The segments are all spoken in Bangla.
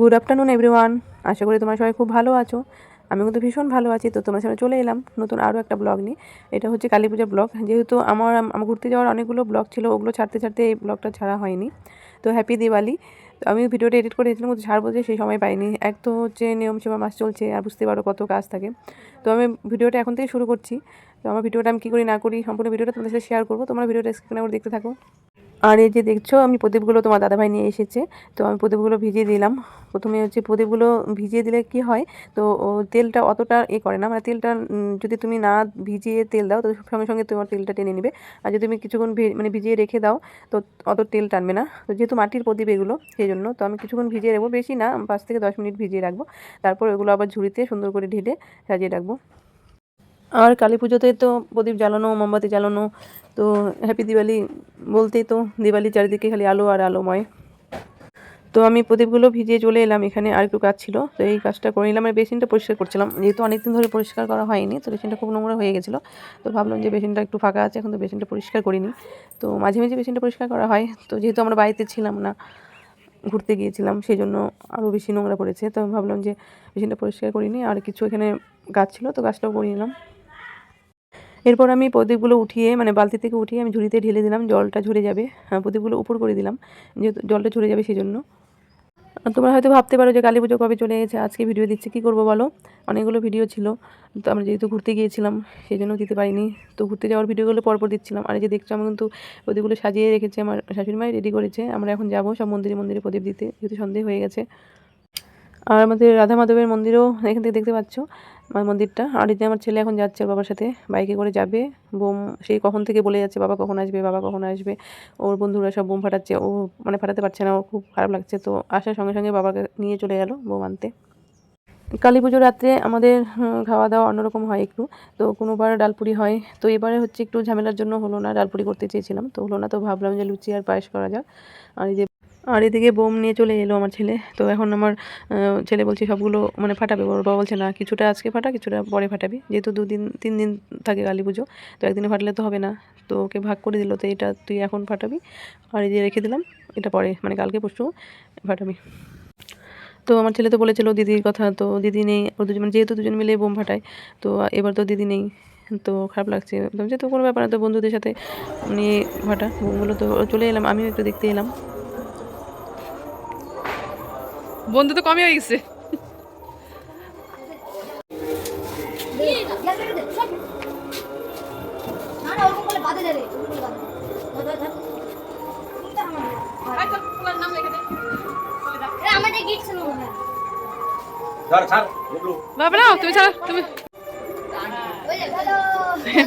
গুড আফটারনুন এভরিওয়ান আশা করি তোমরা সবাই খুব ভালো আছো। আমি কিন্তু ভীষণ ভালো আছি। তো তোমার সামনে চলে এলাম নতুন আরও একটা ব্লগ নিয়ে। এটা হচ্ছে কালী পূজা ব্লগ। যেহেতু আমার আমার ঘুরতে যাওয়ার অনেকগুলো ব্লগ ছিল, ওগুলো ছাড়তে ছাড়তে এই ব্লগটা ছাড়া হয়নি। তো হ্যাপি দিওয়ালি তো আমি ভিডিওটা এডিট করে কিন্তু ছাড়বো যে সেই সময় পাইনি। এক তো হচ্ছে নিয়ম সেবা মাস চলছে, আর বুঝতে পারো কত কাজ থাকে। তো আমি ভিডিওটা এখন থেকে শুরু করছি। তো আমার ভিডিওটা আমি কী করি না করি, সম্পূর্ণ ভিডিওটা তোমাদের সাথে শেয়ার করব। তোমরা ভিডিওটা স্ক্রিনে করে দেখতে থাকো। আর এই যে দেখছ, আমি প্রদীপগুলো তোমার দাদাভাই নিয়ে এসেছে। তো আমি প্রদীপগুলো ভিজিয়ে দিলাম। প্রথমে হচ্ছে প্রদীপগুলো ভিজিয়ে দিলে কি হয়, তো তেলটা অতটা এ করে না। মানে তেলটা যদি তুমি না ভিজিয়ে তেল দাও, তো সঙ্গে সঙ্গে তোমার তেলটা টেনে নেবে। আর যদি তুমি কিছুক্ষণ মানে ভিজিয়ে রেখে দাও, তো অত তেল টানবে না। তো যেহেতু মাটির প্রদীপ এগুলো, সেই জন্য তো আমি কিছুক্ষণ ভিজিয়ে রাখব। বেশি না, পাঁচ থেকে দশ মিনিট ভিজিয়ে রাখব। তারপর ওগুলো আবার ঝুড়িতে সুন্দর করে ঢেলে সাজিয়ে রাখব। আর কালী পুজোতে তো প্রদীপ জ্বালানো, মোমবাতি জ্বালানো তো হ্যাপি দিওয়ালি বলতেই তো দিওয়ালি চারিদিকে খালি আলো আর আলোময়। তো আমি প্রদীপগুলো ভিজিয়ে চলে এলাম, এখানে আর একটু কাজ ছিল, তো এই কাজটা করে নিলাম। আর বেসিনটা পরিষ্কার করছিলাম, যেহেতু অনেকদিন ধরে পরিষ্কার করা হয়নি, তো বেসিনটা খুব নোংরা হয়ে গেছিল। তো ভাবলাম যে বেসিনটা একটু ফাঁকা আছে, এখন তো বেসিনটা পরিষ্কার করিনি। তো মাঝে মাঝে বেসিনটা পরিষ্কার করা হয়, তো যেহেতু আমরা বাড়িতে ছিলাম না, ঘুরতে গিয়েছিলাম সেই জন্য আরও বেশি নোংরা পড়েছে। তো ভাবলাম যে বেসিনটা পরিষ্কার করিনি, আর কিছু এখানে গাছ ছিল, তো গাছটাও করিয়ে নিলাম। এরপর আমি প্রদীপগুলো উঠিয়ে মানে বালতি থেকে উঠিয়ে আমি ঝুড়িতে ঢেলে দিলাম জলটা ঝরে যাবে। হ্যাঁ, প্রদীপগুলো উপর করে দিলাম যেহেতু জলটা ঝরে যাবে সেই জন্য তোমরা হয়তো ভাবতে পারো যে কালী পুজো কবে চলে গেছে আজকে ভিডিও দিচ্ছি কী করব বলো? অনেকগুলো ভিডিও ছিল তো আমরা যেহেতু ঘুরতে গিয়েছিলাম সেই জন্য দিতে পারিনি। তো ঘুরতে যাওয়ার ভিডিওগুলো পরপর দিচ্ছিলাম। আর এই যে দেখছ আমি কিন্তু প্রদীপগুলো সাজিয়ে রেখেছে আমার শাশুড়ি মাই রেডি করেছে। আমরা এখন যাব সব মন্দিরে মন্দিরে প্রদীপ দিতে যেহেতু সন্দেহ হয়ে গেছে। আর আমাদের রাধা মাধবের মন্দিরও এখান থেকে দেখতে পাচ্ছ, আমার মন্দিরটা। আর যে আমার ছেলে এখন যাচ্ছে বাবার সাথে, বাইকে করে যাবে। বোম সেই কখন থেকে বলে যাচ্ছে, বাবা কখন আসবে, বাবা কখন আসবে। ওর বন্ধুরা সব বোম ফাটাচ্ছে, ও মানে ফাটাতে পারছে না, ও খুব খারাপ লাগছে। তো আসার সঙ্গে সঙ্গে বাবাকে নিয়ে চলে গেল বোম আনতে। কালী পুজো রাত্রে আমাদের খাওয়া দাওয়া অন্যরকম হয় একটু। তো কোনোবার ডালপুরি হয়। তো এবারে হচ্ছে একটু ঝামেলার জন্য হলো না, ডালপুরি করতে চেয়েছিলাম। তো হলো না, তো ভাবলাম যে লুচি আর পায়েস করা যাক। আর এই যে আর এদিকে বোম নিয়ে চলে এলো আমার ছেলে। তো এখন আমার ছেলে বলছে সবগুলো মানে ফাটাবে। ওর বাবা বলছে, না, কিছুটা আজকে ফাটা, কিছুটা পরে ফাটাবি। যেহেতু দুদিন, তিন দিন থাকে কালী পুজো, তো একদিনে ফাটলে তো হবে না। তো ওকে ভাগ করে দিল, তো এটা তুই এখন ফাটাবি। আর এই যে রেখে দিলাম, এটা পরে মানে কালকে পরশু ফাটাবি। তো আমার ছেলে তো বলেছিল দিদির কথা, তো দিদি নেই, ও দুজন মানে যেহেতু দুজন মিলে বোম ফাটায়, তো এবার তো দিদি নেই। তো খারাপ লাগছে। ভাবছি তো কোনো ব্যাপার না, তো বন্ধুদের সাথে নিয়ে ফাটা। বোমগুলো তো চলে এলাম, আমিও একটু দেখতে এলাম। শুনো না ধর ছাড় বুবলু বাবা না তুমি ছাড়া তুমি ওই দেখ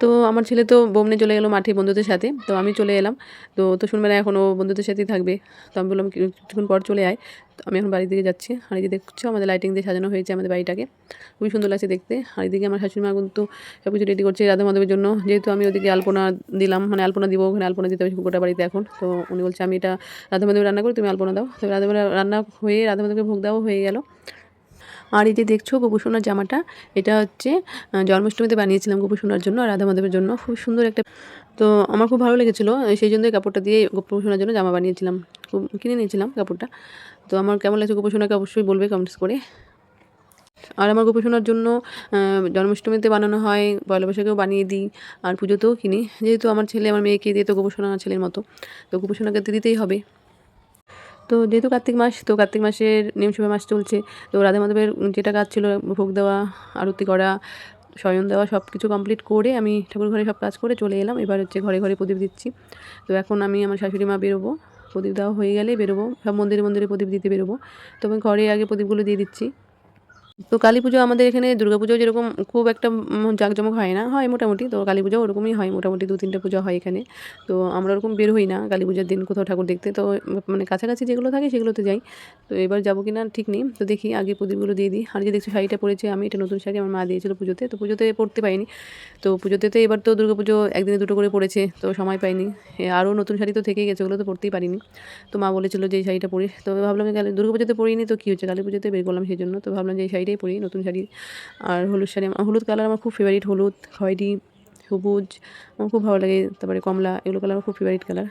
তো আমার ছেলে তো বোমনে চলে গেলো মাঠে বন্ধুদের সাথে, তো আমি চলে এলাম। তো তো শুনবে এখন ও বন্ধুদের সাথেই থাকবে। তো আমি বললাম কিছুক্ষণ পর চলে আয়। তো আমি এখন বাড়ির দিকে যাচ্ছি। আর যে দেখছ, আমাদের লাইটিং দিয়ে সাজানো হয়েছে আমাদের বাড়িটাকে। খুবই সুন্দর লাগছে দেখতে। আর এদিকে আমার শাশুড়ি মা কিন্তু সব কিছু রেডি করছে রাধা মাধবের জন্য। যেহেতু আমি ওদিকে আলপনা দিলাম মানে আলপনা দিব, ওখানে আলপনা দিতে হবে গোটা বাড়িতে এখন। তো উনি বলছে, আমি এটা রাধা মাধব রান্না করি, তুমি আলপনা দাও। তো রাধা রান্না হয়ে, রাধা মাধবকে ভোগ দেওয়া হয়ে গেল। আর এই যে দেখছ গোপুসোনার জামাটা, এটা হচ্ছে জন্মাষ্টমীতে বানিয়েছিলাম গোপুসোনার জন্য আর রাধা মাধবের জন্য। খুব সুন্দর একটা, তো আমার খুব ভালো লেগেছিলো, সেই জন্যই কাপড়টা দিয়ে গোপুসোনার জন্য জামা বানিয়েছিলাম। কিনে নিয়েছিলাম কাপড়টা। তো আমার কেমন লাগছে গোপুসোনাকে অবশ্যই বলবে কমেন্টস করে। আর আমার গোপুসোনার জন্য জন্মাষ্টমীতে বানানো হয়, পয়লা বৈশাখেও বানিয়ে দিই আর পুজোতেও কিনি। যেহেতু আমার ছেলে, আমার মেয়েকে দিয়ে তো গোপুসোনা ছেলের মতো, তো গোপুসোনাকে তো দিতেই হবে। তো যেহেতু কার্তিক মাস, তো কার্তিক মাসের নিমসভা মাস চলছে, তো রাধা মাধবের যেটা কাজ ছিল, ভোগ দেওয়া, আরতি করা স্বয়ন দেওয়া সব কিছু কমপ্লিট করে আমি ঠাকুর ঘরে সব কাজ করে চলে এলাম। এবার হচ্ছে ঘরে ঘরে প্রদীপ দিচ্ছি। তো এখন আমি আমার শাশুড়ি মা বেরোবো। প্রদীপ দেওয়া হয়ে গেলে বেরোবো। সব মন্দিরে মন্দিরে প্রদীপ দিতে বেরোবো। তো আমি ঘরে আগে প্রদীপগুলো দিয়ে দিচ্ছি। তো কালী পুজো আমাদের এখানে দুর্গা পুজো যেরকম খুব একটা জাঁকজমক হয় না, হয় মোটামুটি। তো কালী পুজো ওরকমই হয়, মোটামুটি দু তিনটে পুজো হয় এখানে। তো আমরা ওরকম বের হই না কালী পুজোর দিন কোথাও ঠাকুর দেখতে। তো মানে কাছাকাছি যেগুলো থাকে সেগুলোতে যাই। তো এবার যাব কি না ঠিক নেই। তো দেখি আগে প্রদীপগুলো দিয়ে দিই। আর যে দেখছি শাড়িটা পরেছে, আমি এটা নতুন শাড়ি আমার মা দিয়েছিল পুজোতে। তো পুজোতে পড়তে পাইনি তো পুজোতে তো এবার তো দুর্গা পুজো একদিনে দুটো করে পড়েছে, তো সময় পাইনি। আরও নতুন শাড়ি তো থেকেই গেছে, ওগুলো তো পরতেই পারিনি। তো মা বলেছিল যে এই শাড়িটা পরিস তো ভাবলাম যে দুর্গা পুজোতে পরিনি, তো কী হচ্ছে? কালী পুজোতে বের করলাম সেই জন্য। তো ভাবলাম যে এই শাড়িটাই পরি, নতুন শাড়ি। আর হলুদ শাড়ি আমার- হলুদ কালার আমার খুব ফেভারিট হলুদ, খয়েরি, সবুজ, আমার খুব ভালো লাগে। তারপরে কমলা, এগুলো কালার আমার খুব ফেভারিট কালার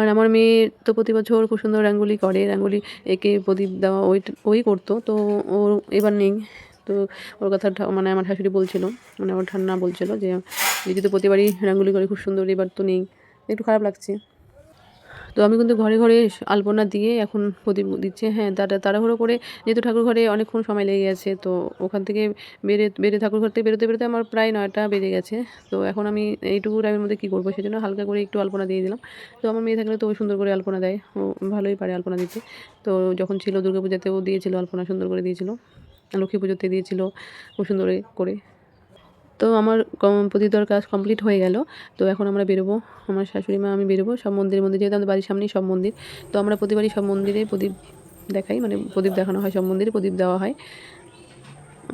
আর আমার মেয়ে তো প্রতি বছর খুব সুন্দর রাঙ্গুলি করে, রাঙ্গুলি একে প্রদীপ দেওয়া, ওই ওই করতো। তো ও এবার নেই। তো ওর কথা মানে আমার শাশুড়ি বলছিল মানে আমার ঠান্না বলছিল যে দিদি তো প্রতিবারই রাঙ্গুলি করে খুব সুন্দর, এবার তো নেই। একটু খারাপ লাগছে। তো আমি কিন্তু ঘরে ঘরে আলপনা দিয়ে এখন প্রদীপ দিচ্ছে। হ্যাঁ তারা তাড়াহুড়ো করে যেহেতু ঠাকুর ঘরে অনেকক্ষণ সময় লেগে গেছে, তো ওখান থেকে বেরে বেরে ঠাকুর ঘর থেকে বেরোতে বেরোতে আমার প্রায় নয়টা বেজে গেছে। তো এখন আমি এইটুকু টাইমের মধ্যে কী করব? সেজন্য হালকা করে একটু আলপনা দিয়ে দিলাম। তো আমার মেয়ে থাকলে তো ও সুন্দর করে আলপনা দেয়, ও ভালোই পারে আলপনা দিতে। তো যখন ছিল দুর্গা পূজাতেও দিয়েছিল আলপনা, সুন্দর করে দিয়েছিল। লক্ষ্মী পুজোতে দিয়েছিল খুব সুন্দর করে তো আমার প্রতিদার কাজ কমপ্লিট হয়ে গেল। তো এখন আমরা বেরোবো। আমার শাশুড়ি মা, আমি বেরোবো। সব মন্দিরের মধ্যে, যেহেতু আমাদের বাড়ির সামনেই সব মন্দির। তো আমরা প্রতিবারই সব মন্দিরে প্রদীপ দেখাই। মানে প্রদীপ দেখানো হয় সব মন্দিরে, প্রদীপ দেওয়া হয়।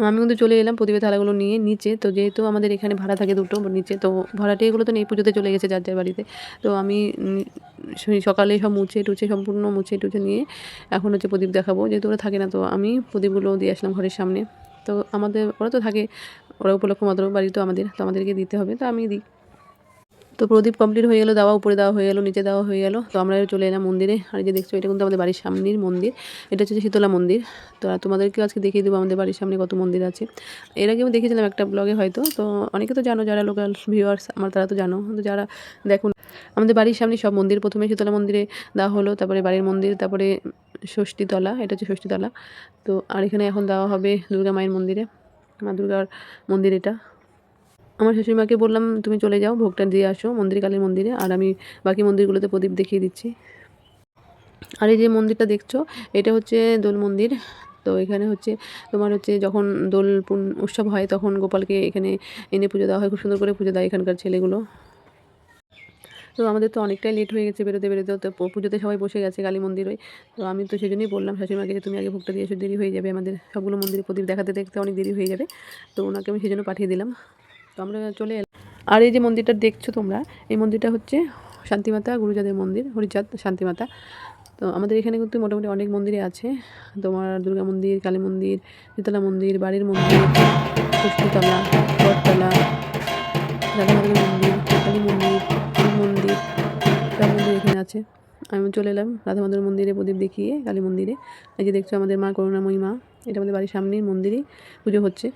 আমি কিন্তু চলে এলাম প্রদীপের থালাগুলো নিয়ে নিচে। তো যেহেতু আমাদের এখানে ভাড়া থাকে দুটো নিচে, তো ভাড়াটে এগুলো তো নেই, পুজোতে চলে গেছে যার যার বাড়িতে। তো আমি সকালে সব মুছে টুছে, সম্পূর্ণ মুছে টুছে নিয়ে এখন হচ্ছে প্রদীপ দেখাবো। যেহেতু ওরা থাকে না, তো আমি প্রদীপগুলো দিয়ে আসলাম ঘরের সামনে। তো আমাদের, ওরা তো থাকে, ওরা উপলক্ষ মাত্র, বাড়ি তো আমাদের, তো আমাদেরকে দিতে হবে, তো আমি দিই। তো প্রদীপ কমপ্লিট হয়ে গেলো, দেওয়া, উপরে দেওয়া হয়ে গেলো, নিচে দেওয়া হয়ে গেলো, তো আমরা চলে এলাম মন্দিরে। আর যে দেখছ, এটা কিন্তু আমাদের বাড়ির সামনের মন্দির, এটা হচ্ছে শীতলা মন্দির। তো তোমাদেরকেও আজকে দেখিয়ে দেবো আমাদের বাড়ির সামনে কত মন্দির আছে। এর আগেও দেখেছিলাম একটা ব্লগে হয়তো, তো অনেকে তো জানো, যারা লোকাল ভিউয়ার্স আমার তারা তো জানো, তো যারা দেখুন, আমাদের বাড়ির সামনে সব মন্দির, প্রথমে শীতলা মন্দিরে দেওয়া হলো, তারপরে বাড়ির মন্দির, তারপরে ষষ্ঠীতলা, এটা হচ্ছে ষষ্ঠীতলা। তো আর এখানে এখন দেওয়া হবে দুর্গা মায়ের মন্দিরে, মা দুর্গার মন্দির এটা। আমার শাশুড়ি মাকে বললাম, তুমি চলে যাও, ভোগটা দিয়ে আসো, মন্দির কালীর মন্দিরে, আর আমি বাকি মন্দিরগুলোতে প্রদীপ দেখিয়ে দিচ্ছি। আর এই যে মন্দিরটা দেখছ, এটা হচ্ছে দোল মন্দির। তো এখানে হচ্ছে তোমার হচ্ছে যখন দোল উৎসব হয়, তখন গোপালকে এখানে এনে পুজো দেওয়া হয়, খুব সুন্দর করে পুজো দেয় এখানকার ছেলেগুলো। তো আমাদের তো অনেকটাই লেট হয়ে গেছে বেরোতে বেরোতে তো পুজোতে সবাই বসে গেছে কালী মন্দিরে। তো আমি তো সেই জন্যই বললাম শাশুড়িমাকে যে তুমি আগে ভোগটা দিয়ে এসো দেরি হয়ে যাবে। আমাদের সবগুলো মন্দিরে প্রদীপ দেখাতে, দেখতে অনেক দেরি হয়ে যাবে। তো ওনাকে আমি সেই জন্য পাঠিয়ে দিলাম। তো আমরা চলে এলাম। আর এই যে মন্দিরটা দেখছ তোমরা, এই মন্দিরটা হচ্ছে শান্তিমাতা, গুরুজাদের মন্দির, হরিচাঁদ শান্তিমাতা। তো আমাদের এখানে কিন্তু মোটামুটি অনেক মন্দিরে আছে। তোমার দুর্গা মন্দির, কালী মন্দির, শীতলা মন্দির, বাড়ির মন্দির ষষ্ঠীতলা বটতলা রাধা মাধবের মন্দির, কালী মন্দির। আছে। আমি চলে এলাম রাধা মাধবের মন্দিরে, প্রদীপ দেখিয়ে কালী মন্দিরে। এই যে দেখছ আমাদের মা করুণাময়ী মা এটা আমাদের বাড়ির সামনেই মন্দিরেই পুজো হচ্ছে।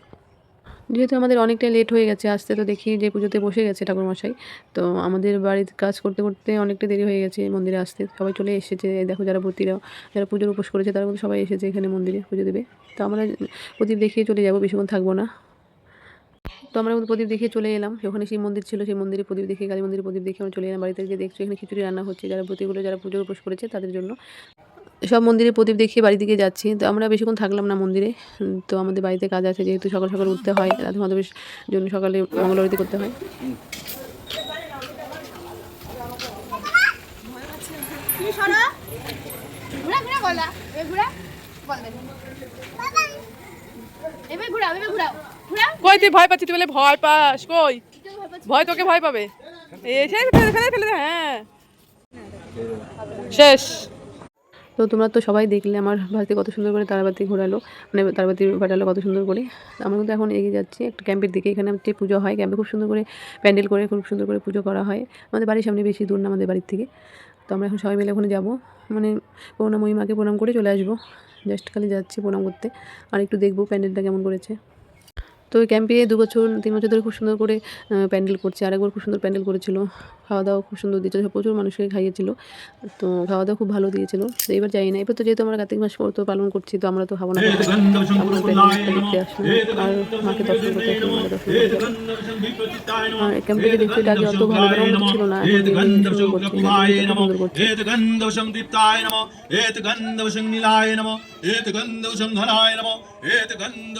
যেহেতু আমাদের অনেকটাই লেট হয়ে গেছে, আসতে তো দেখি যে পুজোতে বসে গেছে ঠাকুরমশাই। তো আমাদের বাড়ির কাজ করতে করতে অনেকটা দেরি হয়ে গেছে মন্দিরে আসতে। সবাই চলে এসেছে দেখো যারা ভর্তিরা যারা পুজোর উপোস করেছে তারা কিন্তু সবাই এসেছে এখানে মন্দিরে পুজো দেবে। তো আমরা প্রদীপ দেখিয়ে চলে যাব, বেশিক্ষণ থাকব না। তো আমরা প্রদীপ দেখে চলে এলাম। ওখানে সেই মন্দির ছিল, সেই মন্দিরে প্রদীপ দেখে, কালী মন্দিরে প্রদীপ দেখে আমরা চলে এলাম। বাড়িতে গিয়ে দেখছি, এখানে খিচুড়ি রান্না হচ্ছে। যারা প্রতিগুলো যারা পুজোর উপোস করেছে তাদের জন্য। সব মন্দিরে প্রদীপ দেখিয়ে বাড়ি দিকে যাচ্ছি। তো আমরা বেশিক্ষণ থাকলাম না মন্দিরে। তো আমাদের বাড়িতে কাজ আছে, যেহেতু সকাল সকাল উঠতে হয়। রাধা মাধবের জন্য সকালে মঙ্গল আরতি করতে হয়। ঘুরা ঘুরা, বলা। ঘুরা। ঘুরাও ঘুরাও। ঘুরাও। কই তুই ভয় পাচ্ছিস? তুই বলে ভয় পাস। কই? ভয় তোকে ভয় পাবে। এসে ফেলে ফেলে ফেলে হ্যাঁ। শেষ। তো তোমরা তো সবাই দেখলে আমার বাড়িতে কত সুন্দর করে তারাবাতি ঘোরালো। মানে তারাবাতি ফাটালো কত সুন্দর করে। আমরা কিন্তু এখন এগিয়ে যাচ্ছি একটা ক্যাম্পের দিকে। এখানে হচ্ছে পুজো হয় ক্যাম্পে খুব সুন্দর করে প্যান্ডেল করে খুব সুন্দর করে পুজো করা হয়। আমাদের বাড়ির সামনে বেশি দূর না আমাদের বাড়ির থেকে। তো আমরা এখন সবাই মিলে ওখানে যাব। মানে করুণাময়ী মাকে প্রণাম করে চলে আসব। জাস্ট খালি যাচ্ছি প্রণাম করতে। আর একটু দেখব প্যান্ডেলটা কেমন করেছে। তো ওই ক্যাম্পে দু বছর তিন বছর ধরে খুব সুন্দর করে প্যান্ডেল করছে আরেকবার খুব সুন্দর প্যান্ডেল করেছিল খাওয়া দাওয়া খুব সুন্দর দিয়েছিল প্রচুর মানুষকে খাইয়েছিল তো খাওয়া দাওয়া খুব ভালো দিয়েছিল তো এবার যাই না এবার তো যেহেতু আমরা কার্তিক মাস তো পালন করছি তো আমরা তো খাব না দেখতে আর মাকে দর্শন করতে আর ক্যাম্পে দেখছি এটা অত ভালো ছিল না গন্ধ নম এত গন্ধ নম এত গন্ধ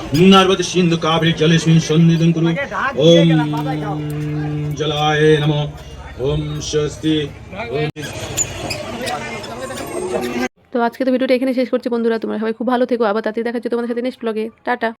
एत गन्धौषं बलकाय नार्वति सिन्धु काभ्रि जलेस्मिन् सन्निधिं कुरु ॐ जलाय नमः ॐ स्वस्ति ॐ তো আজকে তো ভিডিওটা এখানে শেষ করছি বন্ধুরা তোমরা সবাই খুব ভালো থেকো আবার তাতে দেখাচ্ছি তোমাদের সাথে নেক্সট ব্লগে টাটা